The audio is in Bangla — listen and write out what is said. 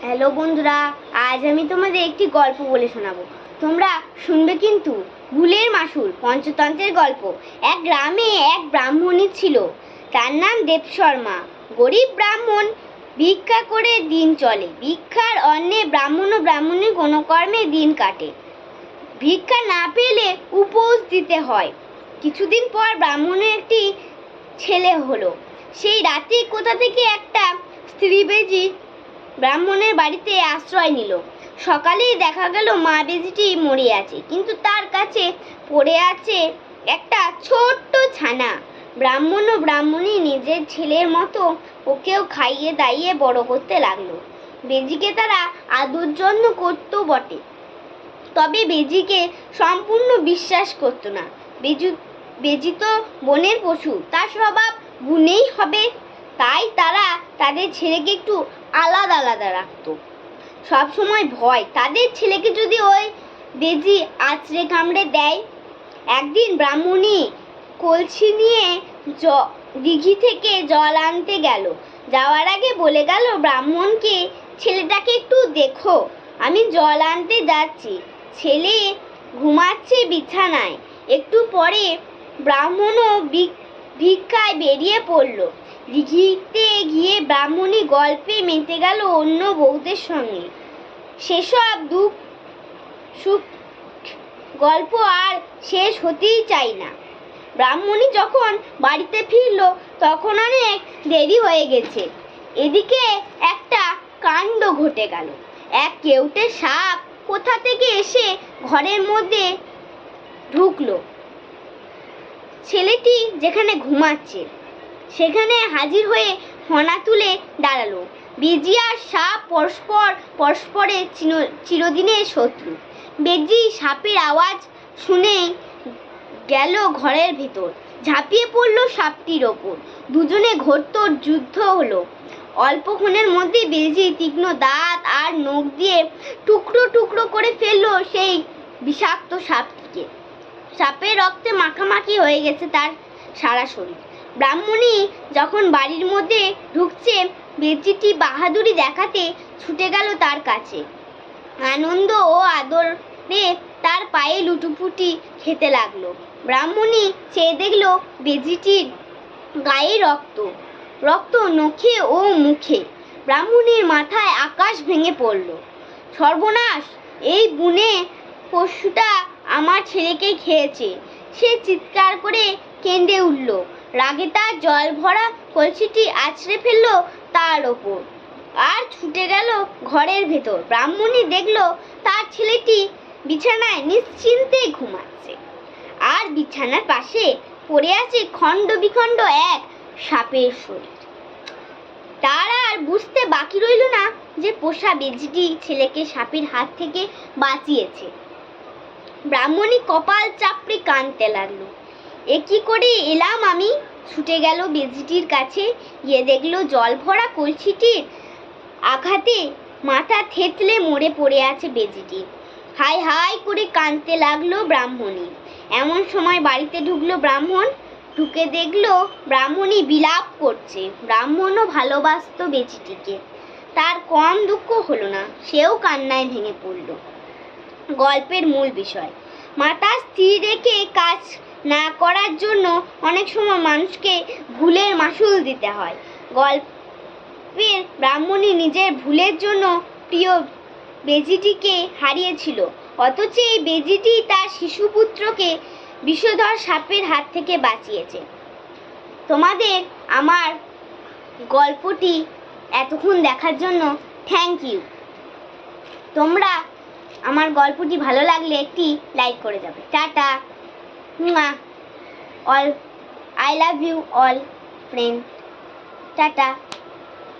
হ্যালো বন্ধুরা, আজ আমি তোমাদের একটি গল্প বলে শোনাবো। তোমরা শুনবে কিন্তু ভুলের মাসুল, পঞ্চতন্ত্রের গল্প। এক গ্রামে এক ব্রাহ্মণী ছিল। তার নাম দেব শর্মা। গরিব ব্রাহ্মণ ভিক্ষা করে দিন চলে। ভিক্ষার অন্নে ব্রাহ্মণ ও ব্রাহ্মণী কোনো কর্মে দিন কাটে। ভিক্ষা না পেলে উপোস দিতে হয়। কিছুদিন পর ব্রাহ্মণের একটি ছেলে হলো। সেই রাতে কোথা থেকে একটা স্ত্রী বেজি ব্রাহ্মণের বাড়িতে আশ্রয় নিল। সকালেই দেখা গেল মা বেজিটি মরে আছে, কিন্তু তার কাছে পড়ে আছে একটা ছোট্ট ছানা। ব্রাহ্মণ ও ব্রাহ্মণী নিজের ছেলের মতো ওকেও খাইয়ে দাইয়ে বড় করতে লাগল। বেজিকে তারা আদর যত্ন করতো বটে। তবে বেজিকে সম্পূর্ণ বিশ্বাস করতো না। বেজু বেজি তো বনের পশু, তার স্বভাব গুণেই হবে তাই তারা তাদের ছেলেকে একটু আলাদা আলাদা রাখতো। সব সময় ভয়। তাদের ছেলেকে যদি ওই বেজি আঁচড়ে কামড়ে দেয়, একদিন ব্রাহ্মণী কলসি নিয়ে জ, দিঘি থেকে জল আনতে গেল। যাওয়ার আগে বলে গেল, ব্রাহ্মণকে, ছেলেটাকে একটু দেখো। আমি জল আনতে যাচ্ছি। ছেলে ঘুমাচ্ছে বিছানায়। একটু পরে ব্রাহ্মণও ভিক- ভিক্ষায় বেরিয়ে পড়ল। দিঘিতে গিয়ে ব্রাহ্মণী গল্পে মেতে গেল অন্য বউদের সঙ্গে। সেসব দুঃখ, সুখ, গল্প আর শেষ হতেই চাই না। ব্রাহ্মণী যখন বাড়িতে ফিরল, তখন অনেক দেরি হয়ে গেছে। এদিকে একটা কাণ্ড ঘটে গেল। এক কেউটে সাপ কোথা থেকে এসে ঘরের মধ্যে ঢুকলো। ছেলেটি যেখানে ঘুমাচ্ছে, সেখানে হাজির হয়ে ফনা তুলে দাঁড়াল। বেজি আর সাপ পরস্পর পরস্পরের চিরদিনের শত্রু। বেজি সাপের আওয়াজ শুনে গেল ঘরের ভেতর। ঝাঁপিয়ে পড়ল সাপটির ওপর। দুজনে ঘোরতোর যুদ্ধ হলো। অল্পক্ষণের মধ্যে বেজি তীক্ষ্ণ দাঁত আর নখ দিয়ে টুকরো টুকরো করে ফেলল সেই বিষাক্ত সাপটিকে সাপের রক্তে মাখামাখি হয়ে গেছে তার সারা শরীর। ব্রাহ্মণী যখন বাড়ির মধ্যে ঢুকছে বেজিটি বাহাদুরি দেখাতে ছুটে গেল তার কাছে। আনন্দ ও আদরে তার পায়ে লুটুপুটি খেতে লাগল। ব্রাহ্মণী চেয়ে দেখল বেজিটির গায়ে রক্ত। রক্ত নখে ও মুখে। ব্রাহ্মণীর মাথায় আকাশ ভেঙে পড়ল। সর্বনাশ, এই বুনে পশুটা আমার ছেলেকে খেয়েছে। সে চিৎকার করে কেঁদে উঠল। রাগে তার জল ভরা কলসিটি আছড়ে ফেলল তার ওপর। আর ছুটে গেল ঘরের ভেতর। ব্রাহ্মণী দেখল তার ছেলেটি বিছানায় নিশ্চিন্তে ঘুমাচ্ছে। আর বিছানার পাশে পড়ে আছে খণ্ড বিখণ্ড এক সাপের শরীর। তার আর বুঝতে বাকি রইল না যে পোষা বেজিটি ছেলেকে সাপের হাত থেকে বাঁচিয়েছে। ব্রাহ্মণী কপাল চাপড়ে কাঁদতে লাগল। এ কি করে এলাম আমি? ছুটে গেল বেজিটির কাছে, গিয়ে দেখল জল ভরা কলসিটির আঘাতে মাথা থেতলে মরে পড়ে আছে বেজিটি। হাই হাই করে কাঁদতে লাগল ব্রাহ্মণী। এমন সময় বাড়িতে ঢুকলো ব্রাহ্মণ। ঢুকে দেখল ব্রাহ্মণী বিলাপ করছে। ব্রাহ্মণও ভালোবাসতো বেজিটিকে। তার কম দুঃখ হলো না, সেও কান্নায় ভেঙে পড়ল। গল্পের মূল বিষয়। মাতা স্থির রেখে কাজ না করার জন্য অনেক সময় মানুষকে ভুলের মাসুল দিতে হয়। গল্পের ব্রাহ্মণী নিজের ভুলের জন্য প্রিয় বেজিটিকে হারিয়েছিল। অথচ এই বেজিটি তার শিশুপুত্রকে বিষধর সাপের হাত থেকে বাঁচিয়েছে। তোমাদের আমার গল্পটি এতক্ষণ দেখার জন্য থ্যাংক ইউ তোমরা আমার গল্পটি ভালো লাগলে একটি লাইক করে যাবে। Tata. All I love you all friend tata.